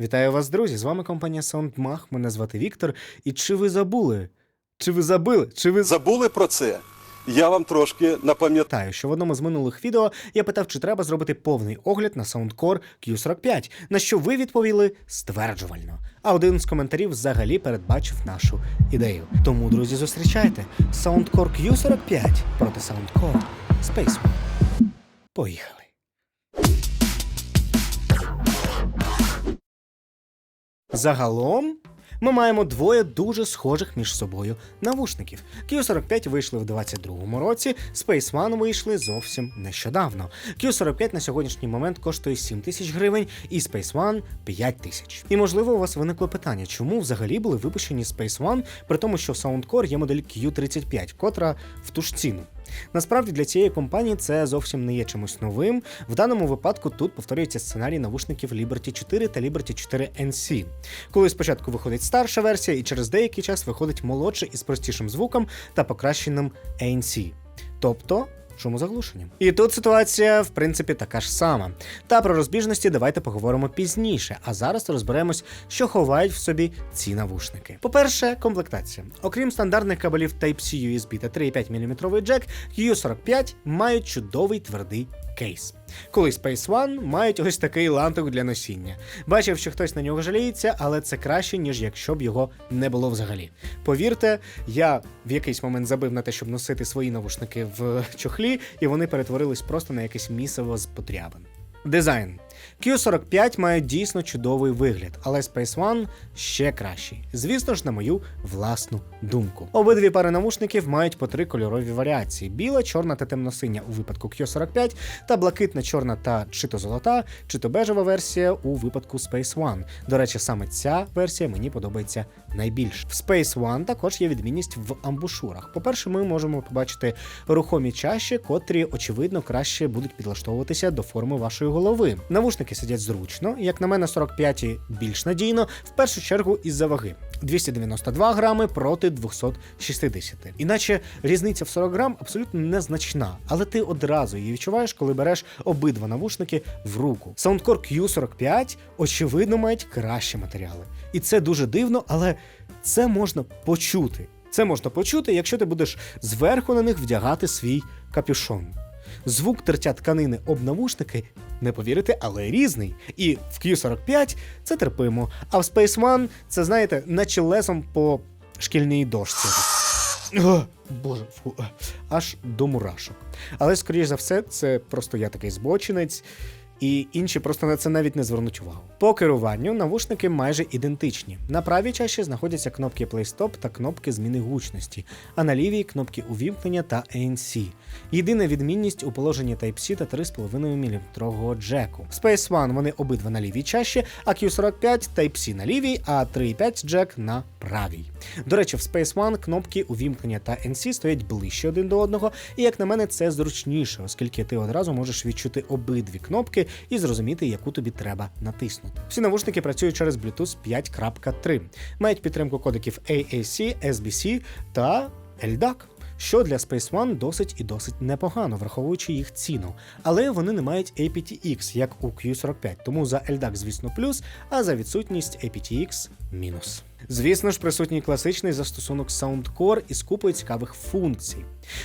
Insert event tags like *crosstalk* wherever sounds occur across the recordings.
Вітаю вас, друзі! З вами компанія SoundMag, мене звати Віктор. І чи ви забули? Чи ви забили? Чи ви Забули про це? Я вам трошки напам'ятаю. Що в одному з минулих відео я питав, чи треба зробити повний огляд на Soundcore Q45, на що ви відповіли стверджувально. А один з коментарів взагалі передбачив нашу ідею. Тому, друзі, зустрічайте Soundcore Q45 проти Soundcore Space Поїхали. Загалом ми маємо двоє дуже схожих між собою навушників. Q45 вийшли в 22-му році, Space One вийшли зовсім нещодавно. Q45 на сьогоднішній момент коштує 7 тисяч гривень, і Space One 5 тисяч. І можливо, у вас виникло питання, чому взагалі були випущені Space One, при тому, що в Soundcore є модель Q35, котра в ту ж ціну. Насправді для цієї компанії це зовсім не є чимось новим. В даному випадку тут повторюється сценарій навушників Liberty 4 та Liberty 4 NC. Коли спочатку виходить старша версія, і через деякий час виходить молодше із простішим звуком та покращеним ANC. Тобто. Шумозаглушенням. І тут ситуація, в принципі, така ж сама. Та про розбіжності давайте поговоримо пізніше, а зараз розберемось, що ховають в собі ці навушники. По-перше, комплектація. Окрім стандартних кабелів Type-C USB та 3,5 мм джек, U45 мають чудовий твердий кейс. Коли Space One мають ось такий лантук для носіння. Бачив, що хтось на нього жаліється, але це краще, ніж якщо б його не було взагалі. Повірте, я в якийсь момент забив на те, щоб носити свої навушники в чохлі, і вони перетворились просто на якесь місиво з потрябин. Дизайн. Q45 має дійсно чудовий вигляд, але Space One ще кращий. Звісно ж, на мою власну думку. Обидві пари навушників мають по три кольорові варіації: біла, чорна та темно-синя у випадку Q45, та блакитна, чорна та чи то золота, чи то бежева версія у випадку Space One. До речі, саме ця версія мені подобається найбільше. В Space One також є відмінність в амбушурах. По-перше, ми можемо побачити рухомі чаші, котрі очевидно краще будуть підлаштовуватися до форми вашої голови. Навушники сидять зручно, як на мене, 45 більш надійно, в першу чергу із-за ваги. 292 грами проти 260. Іначе різниця в 40 грам абсолютно незначна, але ти одразу її відчуваєш, коли береш обидва навушники в руку. Soundcore Q45 очевидно мають кращі матеріали. І це дуже дивно, але це можна почути. Це можна почути, якщо ти будеш зверху на них вдягати свій капюшон. Звук тертя тканини об навушники, не повірите, але різний. І в Q45 це терпимо. А в Space One це, знаєте, наче лесом по шкільній дошці. О, Боже, фу, аж до мурашок. Але, скоріш за все, це просто я такий збочинець, і інші просто на це навіть не звернуть увагу. По керуванню навушники майже ідентичні. На правій чаші знаходяться кнопки Play Stop та кнопки зміни гучності, а на лівій кнопки увімкнення та ANC. Єдина відмінність у положенні Type-C та 3,5 мм джеку. Space One вони обидва на лівій чаші, а Q45 Type-C на лівій, а 3,5 джек на правій. До речі, в Space One кнопки увімкнення та NC стоять ближче один до одного, і як на мене, це зручніше, оскільки ти одразу можеш відчути обидві кнопки і зрозуміти, яку тобі треба натиснути. Всі навушники працюють через Bluetooth 5.3, мають підтримку кодеків AAC, SBC та LDAC. Що для Space One досить і досить непогано, враховуючи їх ціну. Але вони не мають aptX, як у Q45, тому за LDAC, звісно, плюс, а за відсутність aptX мінус. Звісно ж, присутній класичний застосунок Soundcore із купою цікавих функцій.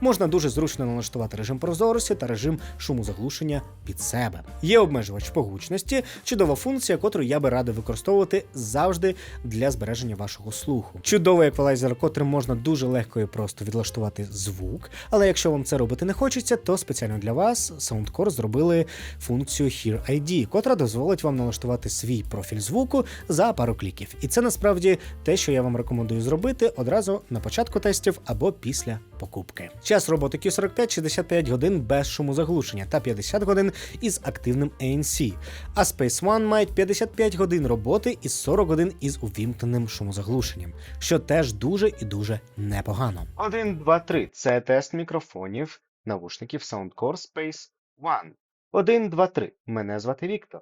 Можна дуже зручно налаштувати режим прозорості та режим шумозаглушення під себе. Є обмежувач по гучності, чудова функція, котру я би радив використовувати завжди для збереження вашого слуху. Чудовий еквалайзер, котрим можна дуже легко і просто відлаштувати звук. Але якщо вам це робити не хочеться, то спеціально для вас Soundcore зробили функцію Hear ID, котра дозволить вам налаштувати свій профіль звуку за пару кліків. І це насправді те, що я вам рекомендую зробити одразу на початку тестів або після покупки. Час роботи Q45 65 годин без шумозаглушення та 50 годин із активним ANC. А Space One мають 55 годин роботи і 40 годин із увімкненим шумозаглушенням, що теж дуже і дуже непогано. 1, 2, 3 – це тест мікрофонів навушників Soundcore Space One. 1, 2, 3. Мене звати Віктор.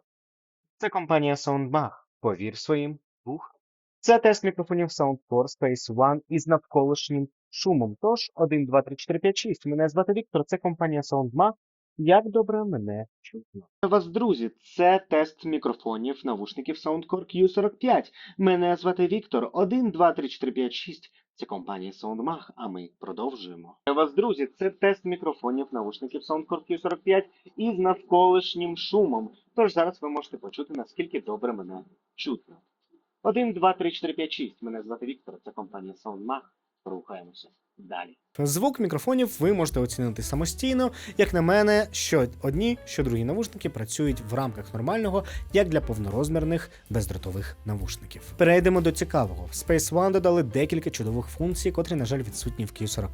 Це компанія SoundMag. Повір своїм вухам. Це тест мікрофонів Soundcore Space One із навколишнім шумом. Тож 1, 2, 3, 4, 5, 6. Мене звати Віктор. Це компанія SoundMag. Як добре мене чутно. Вас, друзі, це тест мікрофонів навушників Soundcore Q45. Мене звати Віктор. 1, 2, 3, 4, 5, 6. Це компанія SoundMag, а ми продовжуємо. Вас, друзі, це тест мікрофонів навушників Soundcore Q45 із навколишнім шумом. Тож зараз ви можете почути, наскільки добре мене чутно. 1, 2, 3, 4, 5, 6. Мене звати Віктор, це компанія SoundMag. Рухаємося далі. Звук мікрофонів ви можете оцінити самостійно. Як на мене, що одні, що другі навушники працюють в рамках нормального, як для повнорозмірних бездротових навушників. Перейдемо до цікавого. В Space One додали декілька чудових функцій, котрі, на жаль, відсутні в Q45.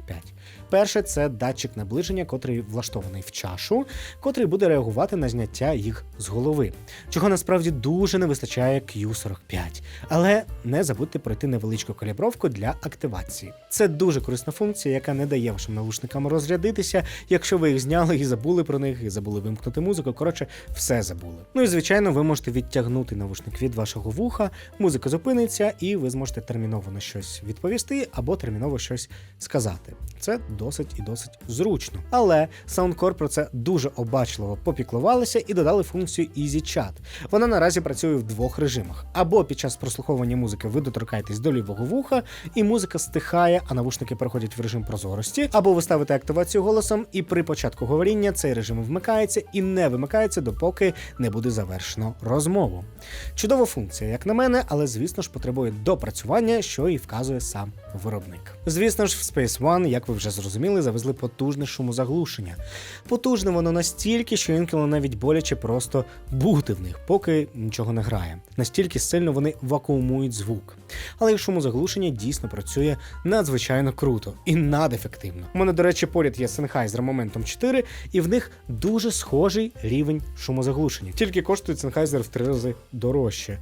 Перше це датчик наближення, котрий влаштований в чашу, котрий буде реагувати на зняття їх з голови, чого насправді дуже не вистачає Q45. Але не забудьте пройти невеличку калібровку для активації. Це дуже корисна функція, яка не дає вашим навушникам розрядитися, якщо ви їх зняли і забули про них, і забули вимкнути музику. Коротше, все забули. Ну і звичайно, ви можете відтягнути навушник від вашого вуха, музика зупиниться, і ви зможете терміново на щось відповісти або терміново щось сказати. Це досить і досить зручно. Але Soundcore про це дуже обачливо попіклувалися і додали функцію Easy Chat. Вона наразі працює в двох режимах: або під час прослуховування музики ви доторкаєтесь до лівого вуха, і музика стихає, а навушники переходять в режим прозорості, або ви ставите активацію голосом, і при початку говоріння цей режим вмикається і не вимикається, допоки не буде завершено розмову. Чудова функція, як на мене, але звісно ж потребує допрацювання, що і вказує сам виробник. Звісно ж, в Space One, як ви вже зрозуміли, завезли потужне шумозаглушення. Потужне воно настільки, що інколи навіть боляче просто бути в них, поки нічого не грає. Настільки сильно вони вакуумують звук. Але і шумозаглушення дійсно працює надзвичайно круто і надефективно. У мене, до речі, поряд є Sennheiser Momentum 4, і в них дуже схожий рівень шумозаглушення. Тільки коштує Sennheiser в три рази дорожче.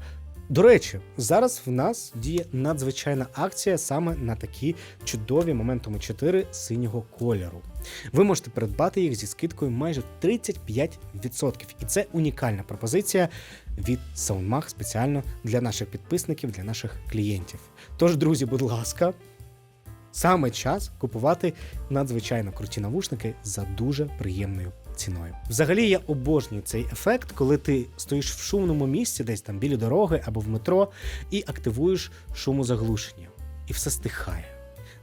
До речі, зараз в нас діє надзвичайна акція саме на такі чудові Momentum 4 синього кольору. Ви можете придбати їх зі скидкою майже 35%. І це унікальна пропозиція від SoundMag спеціально для наших підписників, для наших клієнтів. Тож, друзі, будь ласка, саме час купувати надзвичайно круті навушники за дуже приємною ціною. Взагалі я обожнюю цей ефект, коли ти стоїш в шумному місці, десь там біля дороги або в метро, і активуєш шумозаглушення. І все стихає.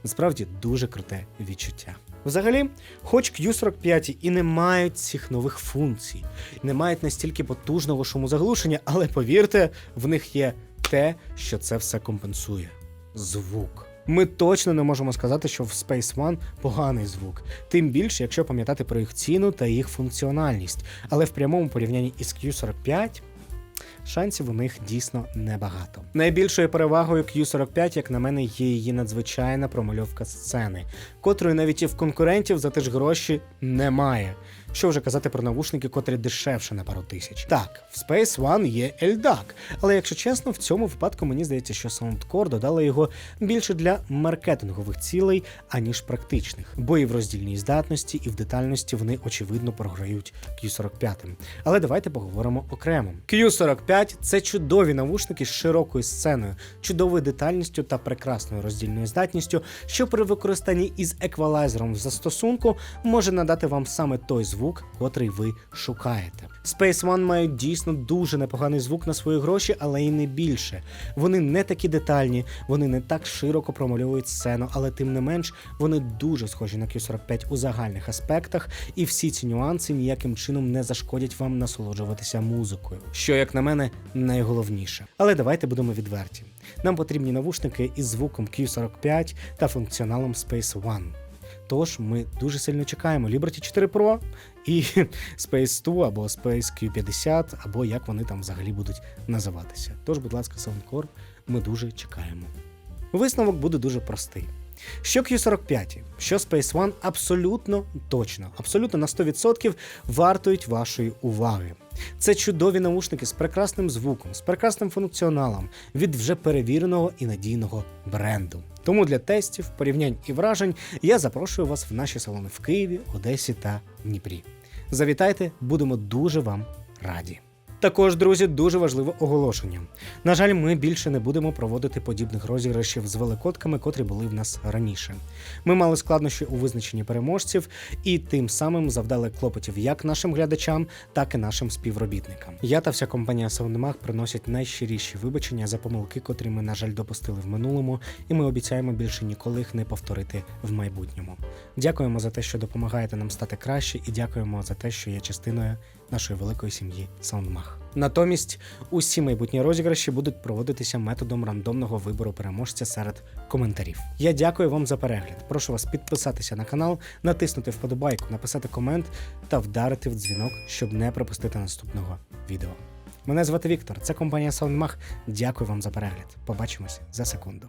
Насправді дуже круте відчуття. Взагалі, хоч Q45 і не мають цих нових функцій, не мають настільки потужного шумозаглушення, але повірте, в них є те, що це все компенсує звук. Ми точно не можемо сказати, що в Space One поганий звук, тим більше, якщо пам'ятати про їх ціну та їх функціональність. Але в прямому порівнянні із Q45 шансів у них дійсно небагато. Найбільшою перевагою Q45, як на мене, є її надзвичайна промальовка сцени, котрої навіть і в конкурентів за ті ж гроші немає. Що вже казати про навушники, котрі дешевше на пару тисяч. Так, в Space One є LDAC, але якщо чесно, в цьому випадку мені здається, що Soundcore додали його більше для маркетингових цілей, аніж практичних, бо і в роздільній здатності, і в детальності вони очевидно програють Q45. Але давайте поговоримо окремо. Q45 це чудові навушники з широкою сценою, чудовою детальністю та прекрасною роздільною здатністю, що при використанні із еквалайзером в застосунку може надати вам саме той звук, котрий ви шукаєте. Space One мають дійсно дуже непоганий звук на свої гроші, але й не більше. Вони не такі детальні, вони не так широко промальовують сцену, але тим не менш вони дуже схожі на Q45 у загальних аспектах, і всі ці нюанси ніяким чином не зашкодять вам насолоджуватися музикою, що, як на мене, найголовніше. Але давайте будемо відверті. Нам потрібні навушники із звуком Q45 та функціоналом Space One. Тож ми дуже сильно чекаємо Liberty 4 Pro і *laughs* Space 2 або Space Q50, або як вони там взагалі будуть називатися. Тож, будь ласка, Soundcore, ми дуже чекаємо. Висновок буде дуже простий. Що Q45, що Space One абсолютно точно, абсолютно на 100% вартують вашої уваги. Це чудові наушники з прекрасним звуком, з прекрасним функціоналом від вже перевіреного і надійного бренду. Тому для тестів, порівнянь і вражень я запрошую вас в наші салони в Києві, Одесі та Дніпрі. Завітайте, будемо дуже вам раді. Також, друзі, дуже важливе оголошення. На жаль, ми більше не будемо проводити подібних розіграшів з великодками, котрі були в нас раніше. Ми мали складнощі у визначенні переможців і тим самим завдали клопотів як нашим глядачам, так і нашим співробітникам. Я та вся компанія Soundmark приносять найщиріші вибачення за помилки, котрі ми, на жаль, допустили в минулому, і ми обіцяємо більше ніколи їх не повторити в майбутньому. Дякуємо за те, що допомагаєте нам стати краще, і дякуємо за те, що є частиною нашої великої сім'ї Soundmach. Натомість усі майбутні розіграші будуть проводитися методом рандомного вибору переможця серед коментарів. Я дякую вам за перегляд. Прошу вас підписатися на канал, натиснути вподобайку, написати комент та вдарити в дзвінок, щоб не пропустити наступного відео. Мене звати Віктор, це компанія Soundmach. Дякую вам за перегляд. Побачимось за секунду.